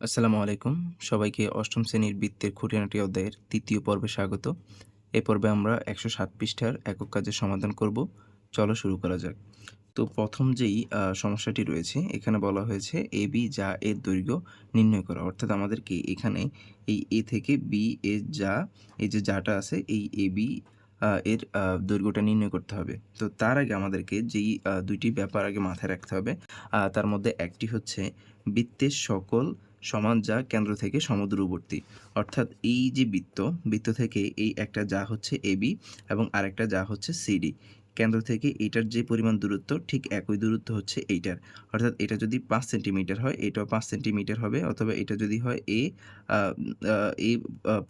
আসসালামু আলাইকুম। সবাইকে অষ্টম শ্রেণির বৃত্তের খুঁটিনাটি অধ্যায়ের তৃতীয় পর্বে স্বাগত। এ পর্বে আমরা একশো সাত পৃষ্ঠার একক কাজের সমাধান করব। চলো শুরু করা যাক। তো প্রথম যেই সমস্যাটি রয়েছে, এখানে বলা হয়েছে এ, বি, যা এর দৈর্ঘ্য নির্ণয় করা। অর্থাৎ আমাদেরকে এখানে এই এ থেকে বি এর যা, এই যে যাটা আছে, এই এ, বি এর দৈর্ঘ্যটা নির্ণয় করতে হবে। তো তার আগে আমাদেরকে যেই দুইটি ব্যাপার আগে মাথায় রাখতে হবে। তার মধ্যে একটি হচ্ছে বৃত্তের সকল সমান যা কেন্দ্র থেকে সমদূরবর্তী। অর্থাৎ এই যে বৃত্ত বৃত্ত থেকে এই একটা যা হচ্ছে এবি এবং আরেকটা যা হচ্ছে সিডি কেন্দ্র থেকে এইটার যে পরিমাণ দূরত্ব, ঠিক একই দূরত্ব হচ্ছে এইটার। অর্থাৎ এটা যদি পাঁচ সেন্টিমিটার হয়, এটাও পাঁচ সেন্টিমিটার হবে, অথবা এটা যদি হয় এ এই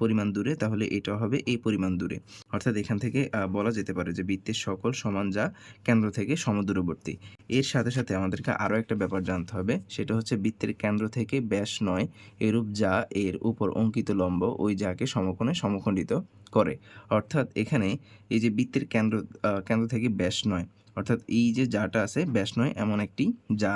পরিমাণ দূরে, তাহলে এটাও হবে এই পরিমাণ দূরে। অর্থাৎ এখান থেকে বলা যেতে পারে যে বৃত্তের সকল সমান যা কেন্দ্র থেকে সমদূরবর্তী। এর সাথে সাথে আমাদেরকে আরও একটা ব্যাপার জানতে হবে, সেটা হচ্ছে বৃত্তের কেন্দ্র থেকে ব্যাস নয়, এরূপ যা এর উপর অঙ্কিত লম্ব, ওই যাকে সমকোণে সমখণ্ডিত করে। অর্থাৎ এখানে এই যে বৃত্তের কেন্দ্র কেন্দ্র থেকে ব্যাস নয়। অর্থাৎ এই যে যাটা আছে, ব্যাস নয়, এমন একটি যা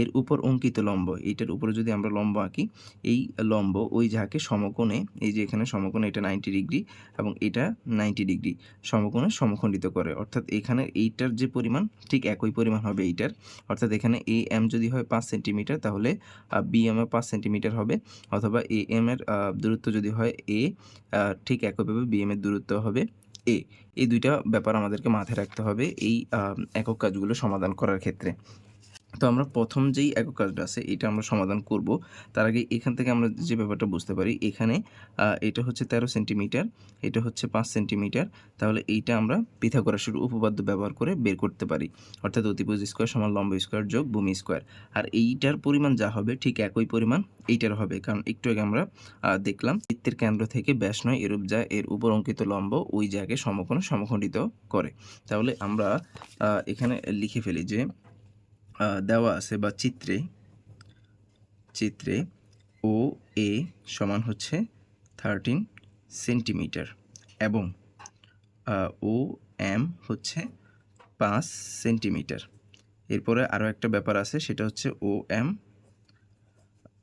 এর উপর অঙ্কিত লম্ব, এইটার উপরে যদি আমরা লম্ব আঁকি, এই লম্ব ওই যাকে সমকোণে, এই যে এখানে সমকোণে এটা নাইনটি ডিগ্রি এবং এটা নাইনটি ডিগ্রি সমকোণে সমখণ্ডিত করে। অর্থাৎ এখানে এইটার যে পরিমাণ, ঠিক একই পরিমাণ হবে এইটার। অর্থাৎ এখানে এ এম যদি হয় পাঁচ সেন্টিমিটার, তাহলে বি এম পাঁচ সেন্টিমিটার হবে। অথবা এ এম এর দূরত্ব যদি হয় এ ঠিক একইভাবে বি এম এর দূরত্ব হবে এ এই দুইটা ব্যাপার আমাদেরকে মাথায় রাখতে হবে এই একক কাজগুলো সমাধান করার ক্ষেত্রে। তো আমরা প্রথম যেই একক কাজটা আছে, এটা আমরা সমাধান করব। তার আগে এখান থেকে আমরা যে ব্যাপারটা বুঝতে পারি, এখানে এটা হচ্ছে তেরো সেন্টিমিটার, এটা হচ্ছে পাঁচ সেন্টিমিটার। তাহলে এইটা আমরা পিথাগোরাসের উপপাদ্য ব্যবহার করে বের করতে পারি। অর্থাৎ অতিপুজ স্কোয়ার সমান লম্ব স্কোয়ার যোগ ভূমি স্কোয়ার। আর এইটার পরিমাণ যা হবে, ঠিক একই পরিমাণ এইটার হবে। কারণ একটু আগে আমরা দেখলাম, বৃত্তের কেন্দ্র থেকে ব্যাস নয়, এরূপ যা এর উপর অঙ্কিত লম্ব ওই জায়গায় সমকোণে সমখণ্ডিত করে। তাহলে আমরা এখানে লিখে ফেলি যে দেওয়া আছে বা চিত্রে চিত্রে ও এ সমান হচ্ছে থার্টিন সেন্টিমিটার এবং ও এম হচ্ছে পাঁচ সেন্টিমিটার এরপরে আরও একটা ব্যাপার আছে, সেটা হচ্ছে ও এম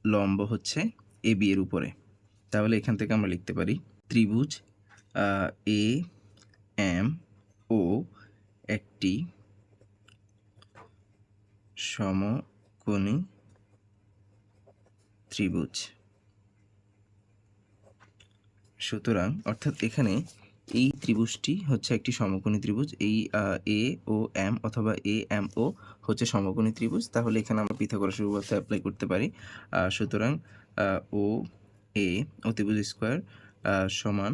লম্ব হচ্ছে এ বি এর উপরে। তাহলে এখান থেকে আমরা লিখতে পারি ত্রিভুজ এ, এম ও একটি সমকোণী ত্রিভুজ। সুতরাং, অর্থাৎ এখানে এই ত্রিভুজটি হচ্ছে একটি সমকোণী ত্রিভুজ, এই এ, ও, এম অথবা এ, এম, ও হচ্ছে সমকোণী ত্রিভুজ। তাহলে এখানে আমরা পিথাগোরাসের উপপাদ্য অ্যাপ্লাই করতে পারি। সুতরাং ও, এ অতিভুজ স্কোয়ার সমান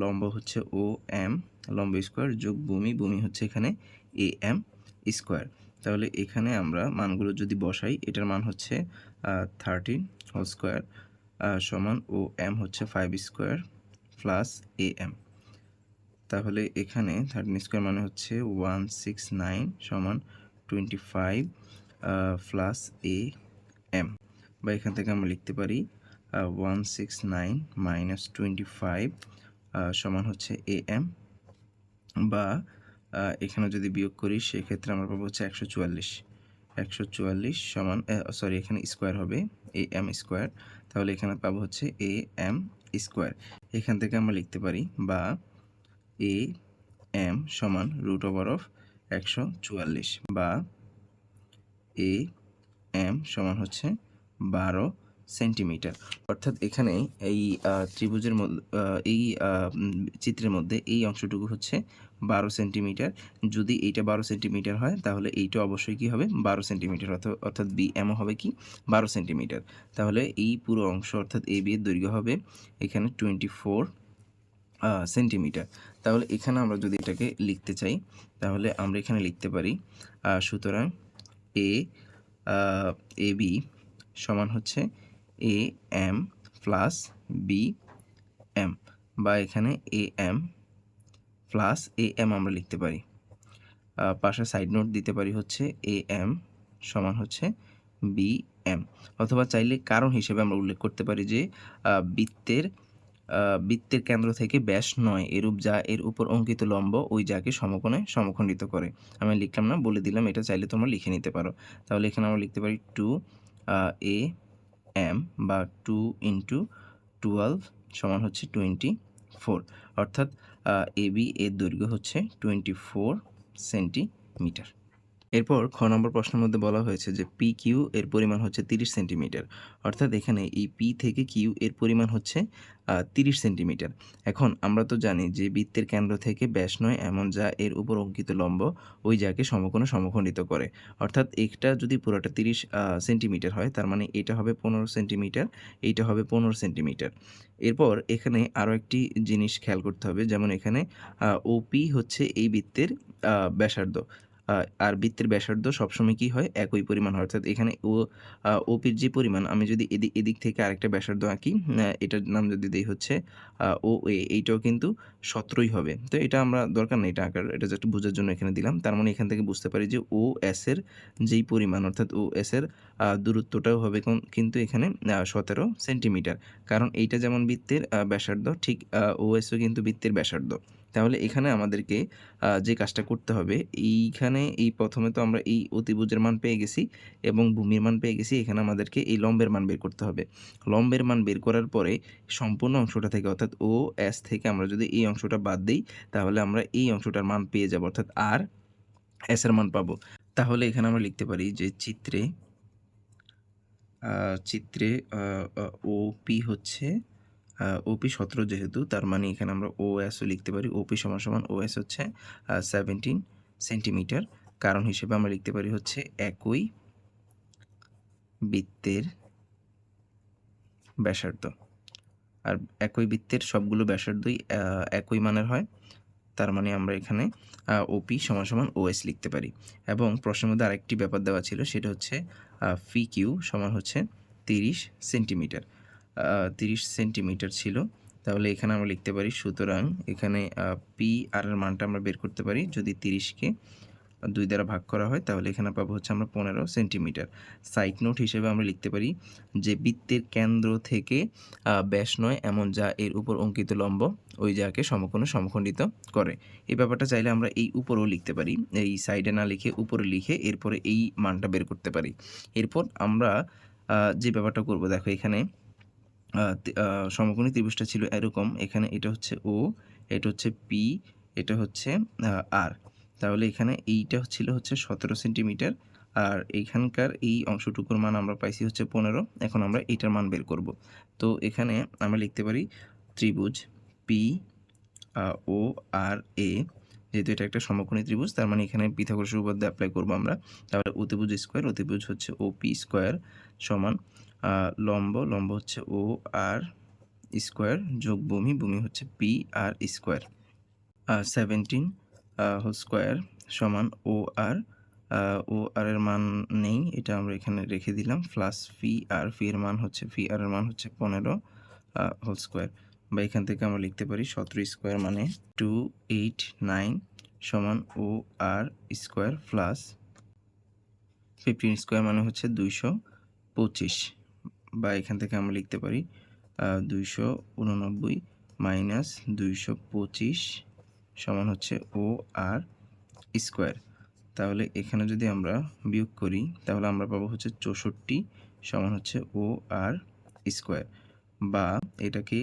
লম্ব হচ্ছে ও, এম, লম্ব স্কোয়ার যোগ ভূমি ভূমি হচ্ছে এখানে এ, এম স্কোয়ার তাহলে এখানে আমরা মানগুলো যদি বসাই, এটার মান হচ্ছে থার্টিন হোল স্কোয়ার সমান ও এম হচ্ছে five square plus A M তাহলে এখানে থার্টিন স্কোয়ার মানে হচ্ছে ওয়ান সিক্স নাইন সমান twenty five plus A M বা এখান থেকে আমরা লিখতে পারি one six nine minus twenty five সমান হচ্ছে এ এম বা এখানে যদি বিয়োগ করি, সেক্ষেত্রে আমরা পাবো হচ্ছে একশো চুয়াল্লিশ। একশো চুয়াল্লিশ সমান সরি এখানে স্কোয়ার হবে এ এম স্কোয়ার তাহলে এখানে পাবো হচ্ছে এ এম স্কোয়ার এখান থেকে আমরা লিখতে পারি বা এ এম সমান রুট ওভার অফ একশো চুয়াল্লিশ বা এ এম সমান হচ্ছে বারো সেন্টিমিটার অর্থাৎ এখানে এই ত্রিভুজের এই চিত্রের মধ্যে এই অংশটুকু হচ্ছে বারো সেন্টিমিটার। যদি এইটা বারো সেন্টিমিটার হয়, তাহলে এইটা অবশ্যই কি হবে? বারো সেন্টিমিটার। অর্থাৎ বি এমও হবে কি? বারো সেন্টিমিটার। তাহলে এই পুরো অংশ, অর্থাৎ এ বি দৈর্ঘ্য হবে এখানে টোয়েন্টি ফোর সেন্টিমিটার। তাহলে এখানে আমরা যদি এটাকে লিখতে চাই, তাহলে আমরা এখানে লিখতে পারি সুতরাং এ এ বি সমান হচ্ছে A M plus B M বা এখানে A M plus A M আমরা লিখতে পারি। পাশে সাইড নোট দিতে পারি হচ্ছে এ এম সমান হচ্ছে বি এম অথবা চাইলে কারণ হিসেবে আমরা উল্লেখ করতে পারি যে বৃত্তের বৃত্তের কেন্দ্র থেকে ব্যাস নয়, এরূপ যা এর উপর অঙ্কিত লম্ব ওই যাকে সমকোণে সমখণ্ডিত করে। আমি লিখলাম না, বলে দিলাম, এটা চাইলে তোমরা লিখে নিতে পারো। তাহলে এখানে আমরা লিখতে পারি টু এ এম বা টু ইন্টু টুয়েলভ সমান হচ্ছে টোয়েন্টি ফোর অর্থাৎ এ বি এর দৈর্ঘ্য হচ্ছে টোয়েন্টি ফোর সেন্টিমিটার এরপর খ নম্বর প্রশ্নের মধ্যে বলা হয়েছে যে পি কিউ এর পরিমাণ হচ্ছে তিরিশ সেন্টিমিটার। অর্থাৎ এখানে এই পি থেকে কিউ এর পরিমাণ হচ্ছে তিরিশ সেন্টিমিটার। এখন আমরা তো জানি যে বৃত্তের কেন্দ্র থেকে ব্যাস নয়, এমন যা এর উপর অঙ্কিত লম্ব, ওই যাকে সমকোণ সমখণ্ডিত করে। অর্থাৎ একটা যদি পুরোটা তিরিশ সেন্টিমিটার হয়, তার মানে এটা হবে পনেরো সেন্টিমিটার, এইটা হবে পনেরো সেন্টিমিটার। এরপর এখানে আরও একটি জিনিস খেয়াল করতে হবে, যেমন এখানে ওপি হচ্ছে এই বৃত্তের ব্যাসার্ধ। আর বৃত্তের ব্যাসার্ধ সবসময় কী হয়? একই পরিমাণ হয়। অর্থাৎ এখানে ও ওপির যে পরিমাণ, আমি যদি এদিক এদিক থেকে আরেকটা ব্যাসার্ধ আঁকি এটার নাম যদি দিই হচ্ছে ও, এ, এইটাও কিন্তু সতেরোই হবে। তো এটা আমরা দরকার নেই এটা আঁকার, এটা জাস্ট বোঝার জন্য এখানে দিলাম। তার মানে এখান থেকে বুঝতে পারি যে ও এসের যেই পরিমাণ, অর্থাৎ ও এসের দূরত্বটাও হবে কিন্তু এখানে সতেরো সেন্টিমিটার। কারণ এইটা যেমন বৃত্তের ব্যাসার্ধ, ঠিক ও, এসও কিন্তু বৃত্তের ব্যাসার্ধ। তাহলে এখানে আমাদেরকে যে কাজটা করতে হবে, এইখানে, এই প্রথমে তো আমরা এই অতিভুজের মান পেয়ে গেছি এবং ভূমির মান পেয়ে গেছি, এখানে আমাদেরকে এই লম্বের মান বের করতে হবে। লম্বের মান বের করার পরে সম্পূর্ণ অংশটা থেকে, অর্থাৎ ও এস থেকে আমরা যদি এই অংশটা বাদ দিই, তাহলে আমরা এই অংশটার মান পেয়ে যাব, অর্থাৎ আর এস এর মান পাবো। তাহলে এখানে আমরা লিখতে পারি যে চিত্রে চিত্রে ও পি হচ্ছে ওপি সতেরো যেহেতু, তার মানে এখানে আমরা ও এসও লিখতে পারি। ওপি সমান সমান ও এস হচ্ছে সেভেন্টিন সেন্টিমিটার কারণ হিসেবে আমরা লিখতে পারি হচ্ছে একই বৃত্তের ব্যাসার্ধ। আর একই বৃত্তের সবগুলো ব্যাসার্ধই একই মানের হয়। তার মানে আমরা এখানে ওপি সমান সমান ওএস লিখতে পারি। এবং প্রশ্নের মধ্যে আরেকটি ব্যাপার দেওয়া ছিল, সেটা হচ্ছে ফি কিউ সমান হচ্ছে তিরিশ সেন্টিমিটার। তিরিশ সেন্টিমিটার ছিল। তাহলে এখানে আমরা লিখতে পারি, সুতরাং এখানে পি আর এর মানটা আমরা বের করতে পারি। যদি তিরিশকে দুই দ্বারা ভাগ করা হয়, তাহলে এখানে পাবো হচ্ছে আমরা পনেরো সেন্টিমিটার। সাইড নোট হিসেবে আমরা লিখতে পারি যে বৃত্তের কেন্দ্র থেকে ব্যাস নয় এমন যা এর উপর অঙ্কিত লম্ব, ওই যাকে সমকোণে সমখণ্ডিত করে। এই ব্যাপারটা চাইলে আমরা এই উপরেও লিখতে পারি। এই সাইডে না লিখে উপরে লিখে এরপরে এই মানটা বের করতে পারি। এরপর আমরা যে ব্যাপারটা করব, দেখো এখানে সমকোণী ত্রিভুজটা ছিল এরকম। এখানে এটা হচ্ছে ও এটা হচ্ছে পি এটা হচ্ছে আর তাহলে এখানে এইটা ছিল হচ্ছে সতেরো সেন্টিমিটার, আর এইখানকার এই অংশটুকুর মান আমরা পাইছি হচ্ছে পনেরো। এখন আমরা এইটার মান বের করব। তো এখানে আমরা লিখতে পারি ত্রিভুজ পি ও আর এ যেহেতু এটা একটা সমকোণী ত্রিভুজ, তার মানে এখানে পিথাগোরাসের উপপাদ্য অ্যাপ্লাই করব আমরা। তাহলে অতিভুজ স্কোয়ার অতিভুজ হচ্ছে ও পি স্কোয়ার সমান লম্ব লম্ব হচ্ছে ও আর স্কোয়ার যোগ ভূমি ভূমি হচ্ছে P R square seventeen whole square সমান ও আর ও আর এর মান নেই, এটা আমরা এখানে রেখে দিলাম। প্লাস ফি আর ফি এর মান হচ্ছে ফি আর এর মান হচ্ছে পনেরো হোল স্কোয়ার বা এখান থেকে আমরা লিখতে পারি সতেরো স্কোয়ার মানে টু এইট নাইন সমান O R square plus fifteen square মানে হচ্ছে দুইশো পঁচিশ। বা এখান থেকে আমরা লিখতে পারি দুইশো উননব্বই মাইনাস দুইশো পঁচিশ সমান হচ্ছে ও আর স্কোয়ার। তাহলে এখানে যদি আমরা বিয়োগ করি, তাহলে আমরা পাবো হচ্ছে চৌষট্টি সমান হচ্ছে ও আর স্কোয়ার। বা এটাকে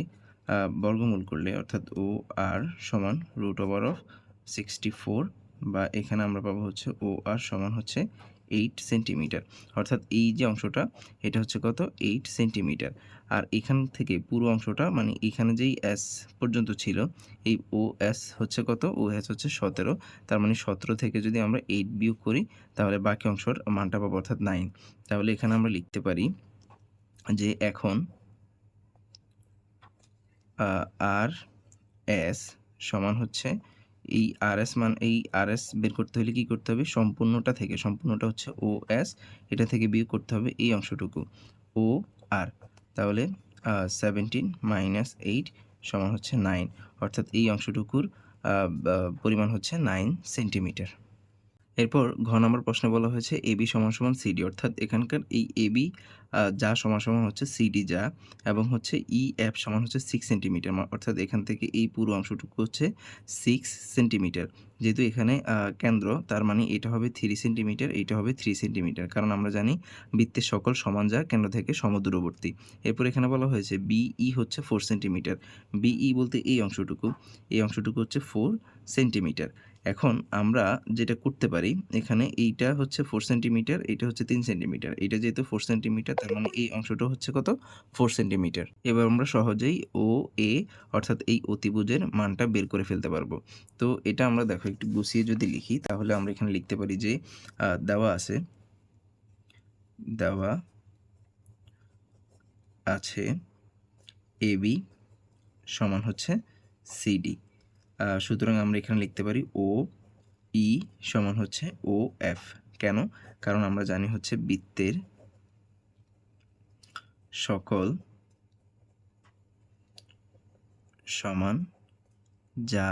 বর্গমূল করলে, অর্থাৎ ও আর সমান root over of sixty four, বা এখানে আমরা পাবো হচ্ছে ও আর সমান হচ্ছে এইট সেন্টিমিটার অর্থাৎ এই যে অংশটা, এটা হচ্ছে কত? এইট সেন্টিমিটার আর এখান থেকে পুরো অংশটা মানে এখানে যেই এস পর্যন্ত ছিল, এই ও এস হচ্ছে কত? ও এস হচ্ছে সতেরো। তার মানে সতেরো থেকে যদি আমরা এইট বিয়োগ করি, তাহলে বাকি অংশর মানটা পাবো অর্থাৎ নাইন তাহলে এখানে আমরা লিখতে পারি যে এখন আর এস সমান হচ্ছে এই আর এস মান, এই আর এস বের করতে হলে কী করতে হবে? সম্পূর্ণটা থেকে, সম্পূর্ণটা হচ্ছে ও এস এটা থেকে বিয়োগ করতে হবে এই অংশটুকু ও আর তাহলে সেভেন্টিন মাইনাস এইট সমান হচ্ছে নাইন অর্থাৎ এই অংশটুকুর পরিমাণ হচ্ছে নাইন সেন্টিমিটার এরপর ঘ নম্বর প্রশ্নে বলা হয়েছে এবি সমান সমান সিডি অর্থাৎ এখানকার এই এবি যা সমান সমান হচ্ছে সিডি যা, এবং হচ্ছে ই এফ সমান হচ্ছে সিক্স সেন্টিমিটার অর্থাৎ এখান থেকে এই পুরো অংশটুকু হচ্ছে সিক্স সেন্টিমিটার যেহেতু এখানে কেন্দ্র, তার মানে এটা হবে থ্রি সেন্টিমিটার এইটা হবে থ্রি সেন্টিমিটার কারণ আমরা জানি বৃত্তের সকল সমান যা কেন্দ্র থেকে সমদূরবর্তী। এরপর এখানে বলা হয়েছে বিই হচ্ছে ফোর সেন্টিমিটার বিই বলতে এই অংশটুকু এই অংশটুকু হচ্ছে ফোর সেন্টিমিটার এখন আমরা যেটা করতে পারি, এখানে এইটা হচ্ছে ফোর সেন্টিমিটার এটা হচ্ছে তিন সেন্টিমিটার এটা যেহেতু ফোর সেন্টিমিটার তার মানে এই অংশটা হচ্ছে কত? ফোর সেন্টিমিটার এবার আমরা সহজেই ও এ অর্থাৎ এই অতিভুজের মানটা বের করে ফেলতে পারব। তো এটা আমরা দেখো, একটু গুছিয়ে যদি লিখি, তাহলে আমরা এখানে লিখতে পারি যে দেওয়া আছে দেওয়া আছে এবি সমান হচ্ছে সিডি সুতরাং আমরা এখানে লিখতে পারি ও ই সমান হচ্ছে ও এফ কেন? কারণ আমরা জানি হচ্ছে বৃত্তের সকল সমান যা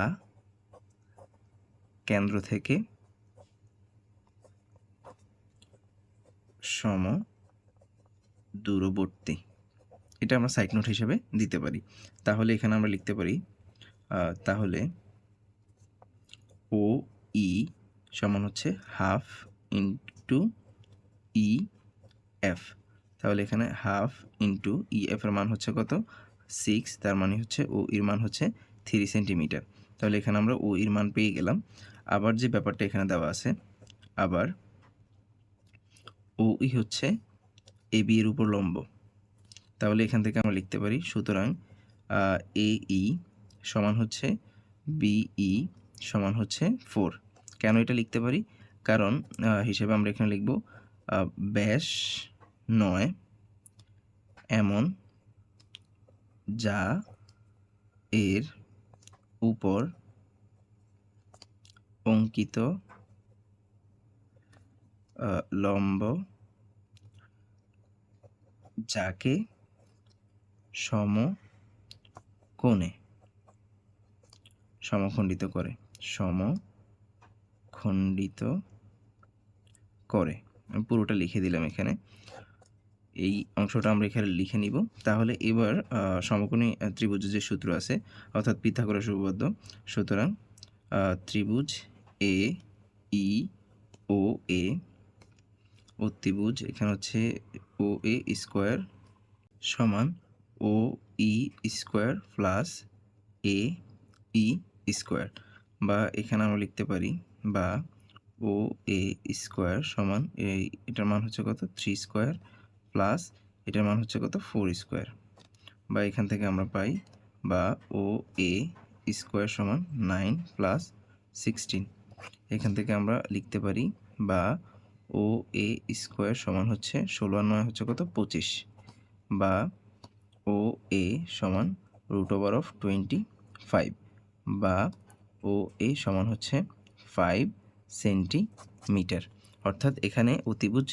কেন্দ্র থেকে সম দূরবর্তী। এটা আমরা সাইড নোট হিসেবে দিতে পারি। তাহলে এখানে আমরা লিখতে পারি তাহলে ও ই সমান হচ্ছে হাফ ইন্টু ই এফ তাহলে এখানে হাফ ইন্টু ই এফ এর মান হচ্ছে কত? সিক্স তার মানে হচ্ছে ও ইর মান হচ্ছে থ্রি সেন্টিমিটার তাহলে এখানে আমরা ও ইর মান পেয়ে গেলাম। আবার যে ব্যাপারটা এখানে দেওয়া আছে, আবার ও ই হচ্ছে এ বি এর উপর লম্ব। তাহলে এখান থেকে আমরা লিখতে পারি, সুতরাং এ ই সমান হচ্ছে বিই সমান হচ্ছে ফোর কেন এটা লিখতে পারি? কারণ হিসেবে আমরা এখানে লিখব ব্যাস নয় এমন যা এর উপর অঙ্কিত লম্ব যাকে সম কোণে সমখণ্ডিত করে। সমখণ্ডিত করে। আমি পুরোটা লিখে দিলাম এখানে। এই অংশটা আমরা এখানে লিখে নিব। তাহলে এবার সমকোণী ত্রিভুজের যে সূত্র আছে, অর্থাৎ পিথাগোরাস উপপাদ্য, সুতরাং ত্রিভুজ এ ই ও এ ও ত্রিভুজ এখানে হচ্ছে ও এ স্কোয়ার সমান O E square plus A E square বা এখানে আমরা লিখতে পারি বা ও এ স্কোয়ার সমান এই এটার মান হচ্ছে কত? থ্রি স্কোয়ার প্লাস এটার মান হচ্ছে কত? ফোর স্কোয়ার বা এখান থেকে আমরা পাই বা ও এ স্কোয়ার সমান নাইন প্লাস সিক্সটিন এখান থেকে আমরা লিখতে পারি বা ও এ স্কোয়ার সমান হচ্ছে ষোলো আর নয় হচ্ছে কত? পঁচিশ। বা ও এ সমান root over of twenty five বা ও এ সমান হচ্ছে ফাইভ সেন্টিমিটার অর্থাৎ এখানে অতিভুজ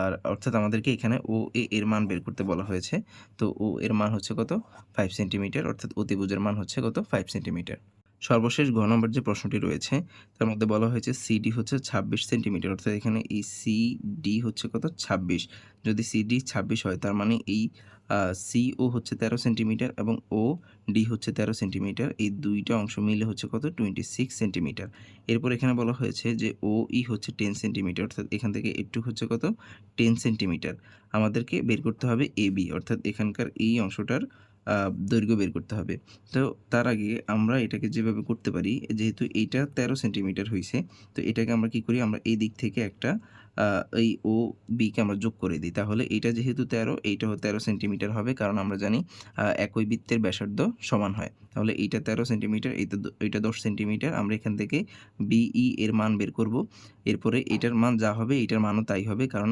আর অর্থাৎ আমাদেরকে এখানে ও, এ এর মান বের করতে বলা হয়েছে। তো ও এর মান হচ্ছে কত? ফাইভ সেন্টিমিটার অর্থাৎ অতিভুজের মান হচ্ছে কত? ফাইভ সেন্টিমিটার সর্বশেষ ঘ নম্বর যে প্রশ্নটি রয়েছে, তার মধ্যে বলা হয়েছে সিডি হচ্ছে ছাব্বিশ সেন্টিমিটার, অর্থাৎ এখানে এই সিডি হচ্ছে কত? ছাব্বিশ। যদি সিডি ছাব্বিশ হয়, তার মানে এই সিও হচ্ছে তেরো সেন্টিমিটার এবং ও ডি হচ্ছে তেরো সেন্টিমিটার। এই দুইটা অংশ মিলে হচ্ছে কত? Twenty six centimetre. এরপর এখানে বলা হয়েছে যে ও ই হচ্ছে টেন সেন্টিমিটার, অর্থাৎ এখান থেকে একটু হচ্ছে কত? Ten centimetre. আমাদেরকে বের করতে হবে এ বি অর্থাৎ এখানকার এই অংশটার দৈর্ঘ্য বের করতে হবে। তো তার আগে আমরা এটাকে যেভাবে করতে পারি, যেহেতু এইটা তেরো সেন্টিমিটার হয়েছে তো এটাকে আমরা কি করি? আমরা এই দিক থেকে একটা এই ও বিকে আমরা যোগ করে দিই। তাহলে এটা যেহেতু তেরো, এইটাও তেরো সেন্টিমিটার হবে, কারণ আমরা জানি একই বৃত্তের ব্যাসার্ধ সমান হয়। তাহলে এইটা তেরো সেন্টিমিটার এইটা এইটা দশ সেন্টিমিটার আমরা এখান থেকে বিই এর মান বের করব। এরপরে এটার মান যা হবে এটার মানও তাই হবে, কারণ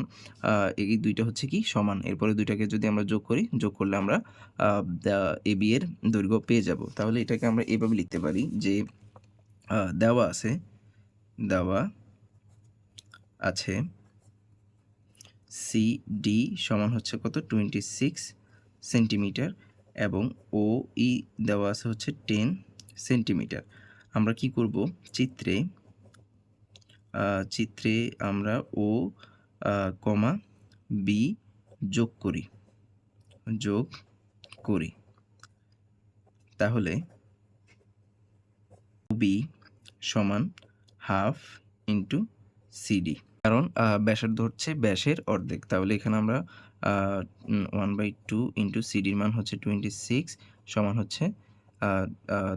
এই দুইটা হচ্ছে কি সমান। এরপরে দুইটাকে যদি আমরা যোগ করি, যোগ করলে আমরা এ বি এর দৈর্ঘ্য পেয়ে যাব। তাহলে এটাকে আমরা এভাবে লিখতে পারি যে দেওয়া আছে, দেওয়া আছে সি ডি সমান হচ্ছে কত? টোয়েন্টি সিক্স সেন্টিমিটার এবং ও ই e দেওয়া আছে হচ্ছে টেন সেন্টিমিটার আমরা কি করব? চিত্রে চিত্রে আমরা ও কমা বি যোগ করি। যোগ করি। তাহলে বি সমান হাফ ইন্টু সিডি কারণ ব্যাসার্ধ হচ্ছে ব্যাসের অর্ধেক। তাহলে এখানে আমরা ওয়ান বাই টু ইন্টু সিডির মান হচ্ছে টোয়েন্টি সিক্স সমান হচ্ছে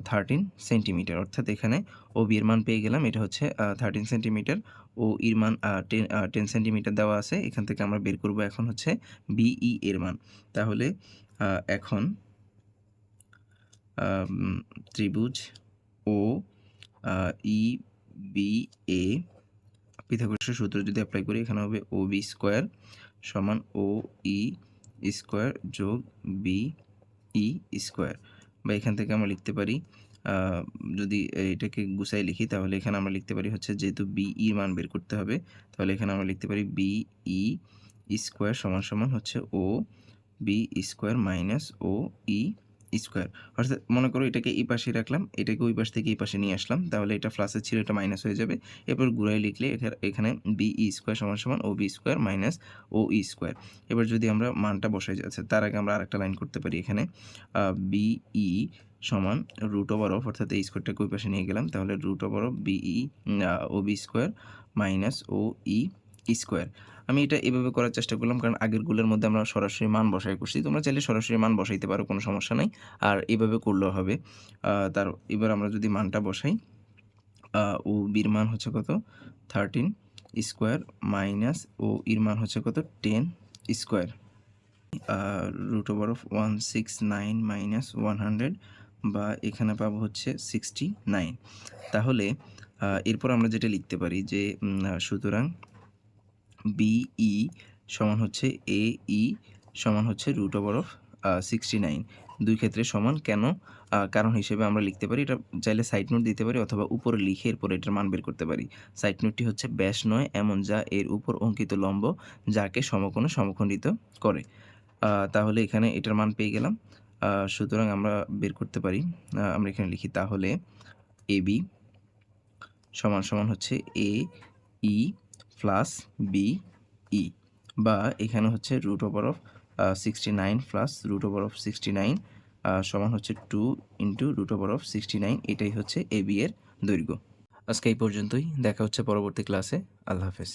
থার্টিন সেন্টিমিটার অর্থাৎ এখানে ও বির মান পেয়ে গেলাম। এটা হচ্ছে থার্টিন সেন্টিমিটার ও ইর মান টেন টেন সেন্টিমিটার দেওয়া আছে। এখান থেকে আমরা বের করব এখন হচ্ছে বিই এর মান। তাহলে এখন ত্রিভুজ ও ই বি এ পিথাগোরাসের সূত্র যদি অ্যাপ্লাই করি, এখানে হবে ও বি স্কোয়ার সমান ও ই স্কোয়ার যোগ বি ই স্কোয়ার বা এখান থেকে আমরা লিখতে পারি যদি এটাকে গুছাই লিখি, তাহলে এখানে আমরা লিখতে পারি হচ্ছে যেহেতু বি ই মান বের করতে হবে, তাহলে এখানে আমরা লিখতে পারি বি ই স্কোয়ার সমান সমান হচ্ছে O B square minus O E square. অর্থাৎ মনে করো এটাকে এই পাশে রাখলাম, এটাকে ওই পাশ থেকে এই পাশে নিয়ে আসলাম, তাহলে এটা প্লাসের ছিল এটা মাইনাস হয়ে যাবে। এরপর ঘুরাই লিখলে এখানে বি ই স্কোয়ার সমান সমান O B square minus O E square এবার যদি আমরা মানটা বসাই যাচ্ছে তার আগে আমরা আরেকটা লাইন করতে পারি এখানে। বি ই সমান রুট ওভার অফ অর্থাৎ এই স্কোয়ারটাকে ওই পাশে নিয়ে গেলাম, তাহলে root over of BE O B square minus O E square. আমি এটা এভাবে করার চেষ্টা করলাম, কারণ আগেরগুলোর মধ্যে আমরা সরাসরি মান বসাই করছি। তোমরা চাইলে সরাসরি মান বসাইতে পারো, কোনো সমস্যা নাই। আর এভাবে করলেও হবে। তার, এবার আমরা যদি মানটা বসাই ও বির মান হচ্ছে কত? থার্টিন স্কোয়ার মাইনাস ও ইর মান হচ্ছে কত? Ten square root over of one six nine minus one hundred বা এখানে পাবো হচ্ছে সিক্সটি নাইন তাহলে এরপর আমরা যেটা লিখতে পারি যে সুতরাং বিই সমান হচ্ছে এ ই সমান হচ্ছে root over of sixty nine. দুই ক্ষেত্রে সমান, কেন? কারণ হিসেবে আমরা লিখতে পারি, এটা চাইলে সাইড নোট দিতে পারি অথবা উপরে লিখে এরপর এটার মান বের করতে পারি। সাইড নোটটি হচ্ছে ব্যাস নয়, এমন যা এর উপর অঙ্কিত লম্ব, যাকে সমকোণে সমখণ্ডিত করে। তাহলে এখানে এটার মান পেয়ে গেলাম। সুতরাং আমরা বের করতে পারি আমরা এখানে লিখি, তাহলে এ বি সমান সমান হচ্ছে এ ই প্লাস বি ই বা এখানে হচ্ছে root over of sixty nine plus root over of sixty nine সমান হচ্ছে two into root over of sixty nine এটাই হচ্ছে এ বি এর দৈর্ঘ্য। আজকে এই পর্যন্তই। দেখা হচ্ছে পরবর্তী ক্লাসে আল্লাহ হাফেজ।